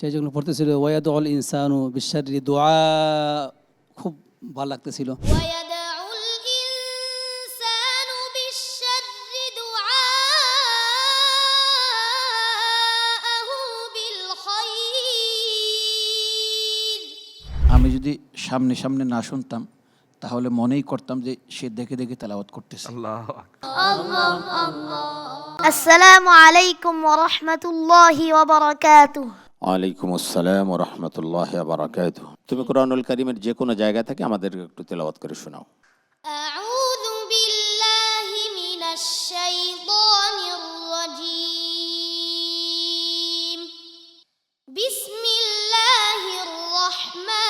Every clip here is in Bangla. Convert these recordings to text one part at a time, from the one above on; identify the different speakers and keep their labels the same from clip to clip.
Speaker 1: সেই জন্য পড়তেছিল ওয়াদ অল ইনসানু বিশ্বারি দোয়া খুব ভালো লাগতেছিল।
Speaker 2: আমি যদি সামনে সামনে না শুনতাম তাহলে মনেই করতাম যে সে দেখে দেখে তালাবাদ করতেছে।
Speaker 3: আসসালামু আলাইকুম ওয়া রাহমাতুল্লাহি
Speaker 4: ওয়ালাইকুম আসসালাম রহমতুল্লাহ বারাকাত তুমি কোরআনুল করিমের যে কোনো জায়গা থেকে আমাদের একটু তেলাওয়াত করে শোনাও
Speaker 3: أعوذ بالله من الشيطان الرجيم بسم الله الرحمن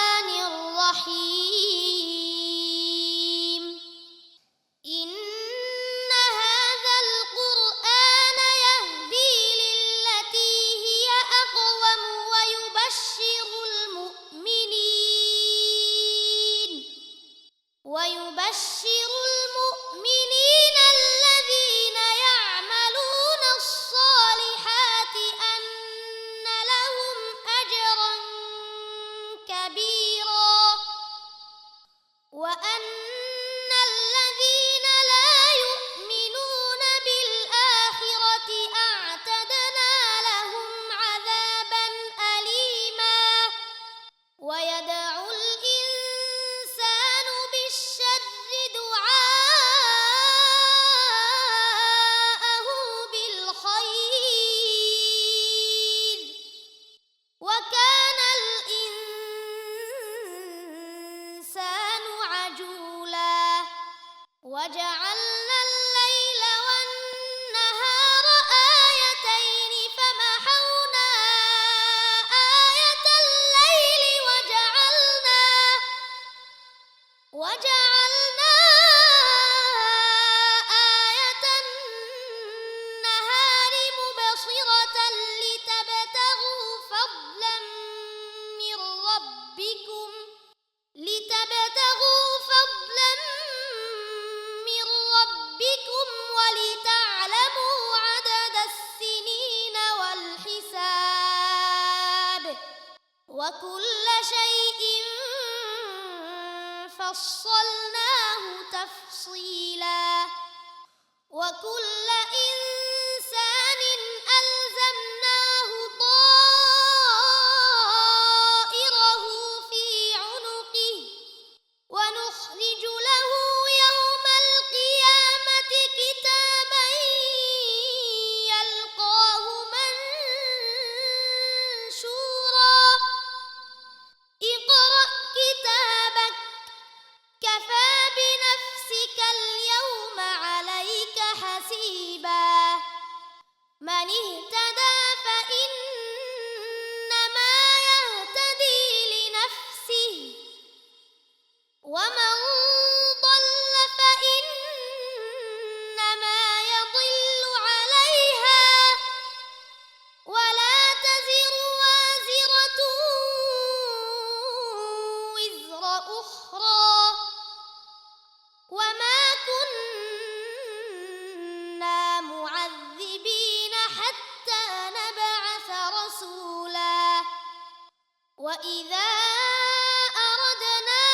Speaker 3: ويبشر وجعلنا الليل والنهار آيتين فمحونا آية الليل وجعلنا وجعلنا وكل شيء فصلناه تفصيلا. وكل إنسان وإذا أردنا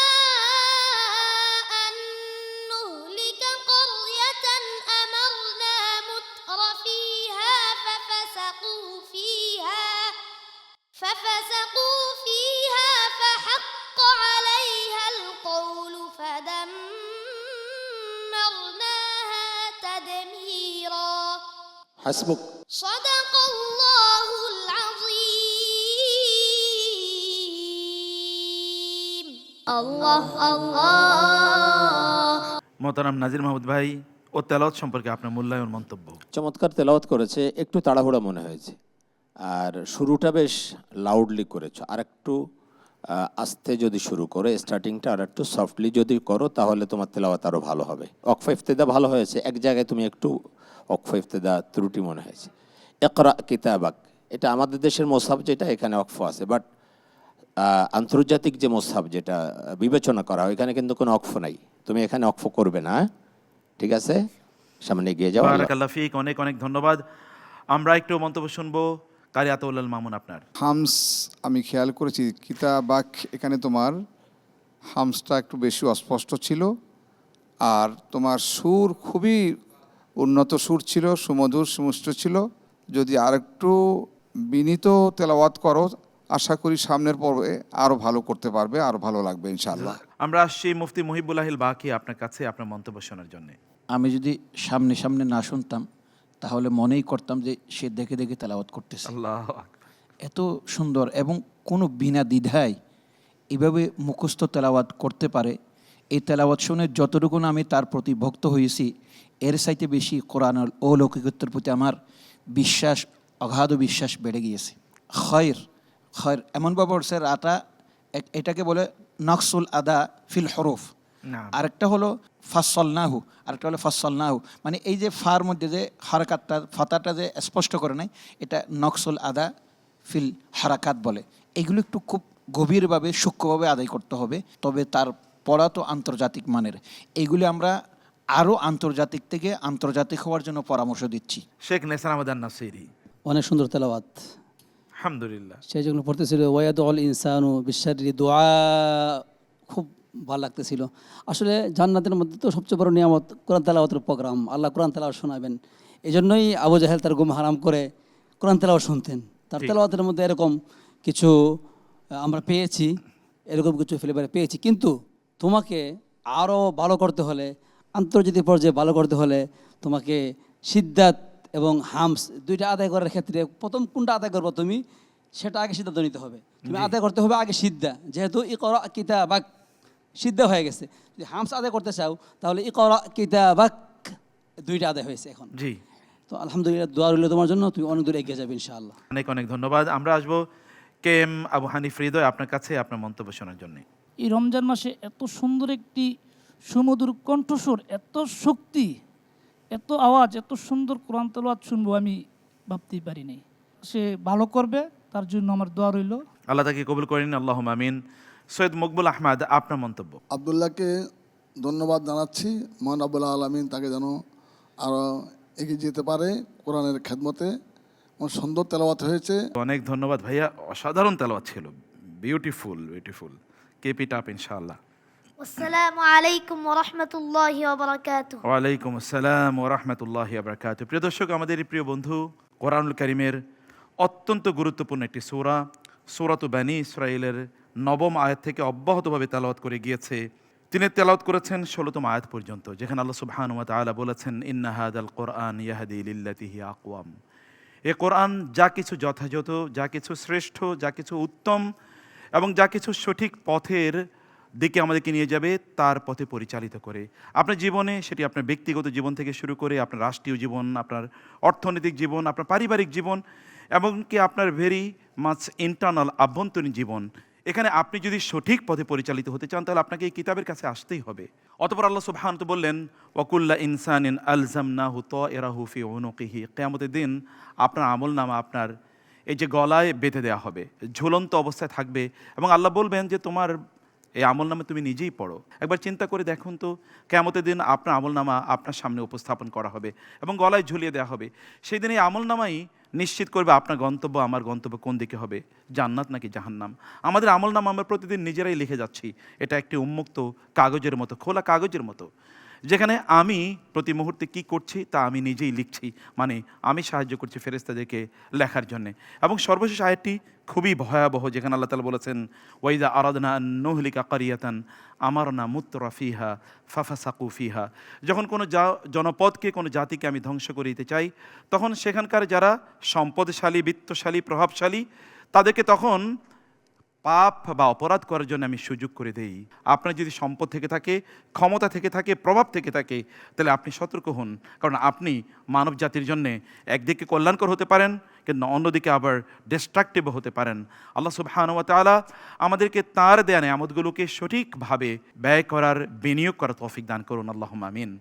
Speaker 3: أن نهلك قرية أمرنا متر فيها ففسقوا فيها ففسقوا فيها فحق عليها القول فدمرناها تدميرا
Speaker 4: حسبك.
Speaker 3: صدق الله
Speaker 5: মোহতারাম নাজির মাহমুদ ভাই ও তেলাওয়াত সম্পর্কে আপনার মূল্যায়ন মন্তব্য।
Speaker 4: চমৎকার তেলাওয়াত করেছে একটু তাড়াহুড়া মনে হয়েছে। আর শুরুটা বেশ লাউডলি করেছ। আর একটু আস্তে যদি শুরু করে স্টার্টিংটা আর একটু সফটলি যদি করো তাহলে তোমার তেলাওয়াত আরও ভালো হবে। অকফা ইফতেদা ভালো হয়েছে। এক জায়গায় তুমি একটু অকফা ইফতেদা ত্রুটি মনে হয়েছে। একরা কিতাবাক। এটা আমাদের দেশের মোসাব যেটা এখানে অকফা আছে। বাট আন্তর্জাতিক যে মোসাব যেটা বিবেচনা করা হয় এখানে কিন্তু কোনো অক্ফ নাই। তুমি এখানে অক্ফ করবে না? ঠিক আছে? সামনে এগিয়ে যাও আল্লাহ-
Speaker 5: বারাকাল্লাহ ফিক অনেক অনেক ধন্যবাদ। আমরা একটু মন্তব্য শুনব কারি আতাউল্লাল মামুন আপনার।
Speaker 6: হামস আমি খেয়াল করেছি কিতাবাক এখানে তোমার হামসটা একটু বেশি অস্পষ্ট ছিল আর তোমার সুর খুবই উন্নত সুর ছিল সুমধুর সুমিষ্ট ছিল। যদি আরেকটু বিনীত তেলাওয়াত করো আশা করি সামনের পর্বে আরও ভালো করতে পারবে আরও ভালো লাগবে ইনশাআল্লাহ।
Speaker 5: আমরা আসছি মুফতি মুহিবুল্লাহিল বাকি আপনার কাছে আপনার মন্তব্য শোনার জন্য।
Speaker 2: আমি যদি সামনে সামনে না শুনতাম তাহলে মনেই করতাম যে সে দেখে দেখে তেলাওয়াত করতেছে।
Speaker 5: আল্লাহ
Speaker 2: এত সুন্দর এবং কোনো বিনা দ্বিধায় এভাবে মুখস্থ তেলাওয়াত করতে পারে। এই তেলাওয়াত শুনে যতটুকু না আমি তার প্রতি ভক্ত হয়েছি এর চাইতে বেশি কোরআন ও লৌকিকত্বের প্রতি আমার বিশ্বাস অগাধ বিশ্বাস বেড়ে গিয়েছে। খয়ের। খয়ের এমনভাবে রাতা এক- এটাকে বলে নকসুল আদা ফিল হরফ।
Speaker 5: না।
Speaker 2: আরেকটা হলো ফাসল নাহু আরেকটা হলো ফাসল নাহু মানে এই যে ফার মধ্যে যে হারাকাতটা ফাতাটা যে স্পষ্ট করে নাই এটা নকসুল আদা ফিল হারাকাত বলে। এগুলো একটু খুব গভীরভাবে সূক্ষ্মভাবে আদায় করতে হবে তবে তার পড়া তো আন্তর্জাতিক মানের। এইগুলি আমরা আরও আন্তর্জাতিক থেকে আন্তর্জাতিক হওয়ার জন্য পরামর্শ দিচ্ছি।
Speaker 5: শেখ নেসার আহমদ নাসিরি।
Speaker 1: অনেক সুন্দর তেলাওয়াত।
Speaker 5: আলহামদুলিল্লাহ।
Speaker 1: সেই যখন পড়তেছিল ওয়াদ অল ইনসানু বিশ্বারি দোয়া খুব ভালো লাগতেছিল। আসলে জান্নাতের মধ্যে তো সবচেয়ে বড় নিয়ামত কোরআন তেলাওয়াতের প্রোগ্রাম। আল্লাহ কোরআন তেলাওয়াত শোনাবেন। এই জন্যই আবু জাহেল তার গুম হারাম করে কোরআন তেলাওয়াত শুনতেন। তার তেলাওয়াতের মধ্যে এরকম কিছু আমরা পেয়েছি এরকম কিছু ফ্লেভার পেয়েছি। কিন্তু তোমাকে আরও ভালো করতে হলে আন্তর্জাতিক পর্যায়ে ভালো করতে হলে তোমাকে সিদ্ধাত এবং হামস দুইটা আদায় করার ক্ষেত্রে প্রথম কোনটা আদায় করব তুমি? সেটা আগে সিদ্ধান্ত নিতে হবে। তুমি আদায় করতে হবে আগে সিদ্ধা। যেহেতু ই করা কিতাবাক সিদ্ধা হয়ে গেছে। যদি হামস আদায় করতে চাও তাহলে ই করা কিতাবাক দুইটা আদায় হয়েছে এখন।
Speaker 5: জি।
Speaker 1: তো আলহামদুলিল্লাহ দোয়া রইল তোমার জন্য। তুমি অনেক দূর এগিয়ে যাবে ইনশাআল্লাহ।
Speaker 5: অনেক অনেক ধন্যবাদ। আমরা আসব কে এম আবু হানিফ হৃদয় আপনার কাছে আপনার মন্তব্য শোনার জন্য।
Speaker 7: এই রমজান মাসে এত সুন্দর একটি সুমধুর কণ্ঠস্বর এত শক্তি। এত আওয়াজ এত সুন্দর কোরআন তেলাওয়াত শুনব আমি ভাবতেই পারিনি। সে ভালো করবে তার জন্য আমার দোয়া রইল।
Speaker 5: আল্লাহ তাকে কবুল করেন আল্লাহ আমিন। সৈয়দ মকবুল আহমদ আপনার মন্তব্য?
Speaker 8: আবদুল্লাহকে ধন্যবাদ জানাচ্ছি। মহান আবুল্লাহ আলমিন তাকে যেন আরও এগিয়ে যেতে পারে কোরআনের খেদমতে। সুন্দর তেলাওয়াত হয়েছে।
Speaker 5: অনেক ধন্যবাদ ভাইয়া। অসাধারণ তেলাওয়াত ছিল। Beautiful beautiful keep it up ইনশাআল্লাহ।
Speaker 3: আসসালামু আলাইকুম ওরহমতুল্লাহি ওবরাকাতু
Speaker 5: ওয়ালাইকুম আসসালাম ওরহমতুল্লাহি ওবরাকাতু প্রিয় দর্শক, আমাদের প্রিয় বন্ধু, কোরআনুল করিমের অত্যন্ত গুরুত্বপূর্ণ একটি সূরা, সূরাত বানি ইসরাইলের নবম আয়াত থেকে অব্যাহতভাবে তেলাওয়াত করে গিয়েছে। তিনি তেলাওয়াত করেছেন ষোলোতম আয়াত পর্যন্ত, যেখানে আল্লাহ সুবহান আলা বলেছেন ইন্নাহাদ আল কোরআন ইয়াহাদি লিল্লাতিহি আকওয়াম। এ কোরআন যা কিছু যথাযথ, যা কিছু শ্রেষ্ঠ, যা কিছু উত্তম এবং যা কিছু সঠিক পথের দিকে আমাদেরকে নিয়ে যাবে, তার পথে পরিচালিত করে। আপনার জীবনে সেটি আপনার ব্যক্তিগত জীবন থেকে শুরু করে, আপনার রাষ্ট্রীয় জীবন, আপনার অর্থনৈতিক জীবন, আপনার পারিবারিক জীবন, এমনকি আপনার ভেরি মাছ ইন্টারনাল আভ্যন্তরীণ জীবন। এখানে আপনি যদি সঠিক পথে পরিচালিত হতে চান, তাহলে আপনাকে এই কিতাবের কাছে আসতেই হবে। অতপর আল্লাহ সুবহানাহু তো বললেন, ওয়াকুল্লা ইনসানিন আলজামনাহু তায়রাহু ফি উনুকিহি। কিয়ামতের দিন আপনার আমল নামা আপনার এই যে গলায় বেঁধে দেওয়া হবে, ঝুলন্ত অবস্থায় থাকবে। এবং আল্লাহ বলবেন যে, তোমার এই আমল নামে তুমি নিজেই পড়ো। একবার চিন্তা করে দেখুন তো কেমতের দিন আপনার আমল নামা আপনার সামনে উপস্থাপন করা হবে এবং গলায় ঝুলিয়ে দেওয়া হবে। সেই দিন এই আমল নামাই নিশ্চিত করবে আপনার গন্তব্য, আমার গন্তব্য কোন দিকে হবে, জান্নাত নাকি জাহান্নাম। আমাদের আমল নাম আমরা প্রতিদিন নিজেরাই লিখে যাচ্ছি। এটা একটি উন্মুক্ত কাগজের মতো, খোলা কাগজের মতো। যেখানে আমি প্রতি মুহূর্তে কি করছি তা আমি নিজেই লিখছি মানে আমি সাহায্য করছি ফেরেস্তাদেরকে লেখার জন্যে। এবং সর্বশেষ আয়াতটি খুবই ভয়াবহ, যেখানে আল্লাহ তালা বলেছেন, ওয়াইদা আরাধনা নহলিকা কারিয়াতান আমার না মুত্তরা ফিহা ফাফা সাকু ফিহা। যখন কোনো জা- জনপদকে, কোনো জাতিকে আমি ধ্বংস করিতে চাই, তখন সেখানকার যারা সম্পদশালী, বিত্তশালী, প্রভাবশালী, তাদেরকে তখন পাপ বা অপরাধ করার জন্য আমি সুযোগ করে দেই। আপনার যদি সম্পদ থেকে থাকে, ক্ষমতা থেকে থাকে, প্রভাব থেকে থাকে, তাহলে আপনি সতর্ক হন। কারণ আপনি মানব জাতির জন্যে একদিকে কল্যাণকর হতে পারেন, কিন্তু অন্যদিকে আবার ডিস্ট্রাকটিভ হতে পারেন। আল্লাহ সুবহানাহু ওয়া তাআলা আমাদেরকে তার দেয়া নেয়ামতগুলোকে সঠিকভাবে ব্যয় করার, বিনিয়োগ করার তৌফিক দান করুন। আল্লাহ আমিন।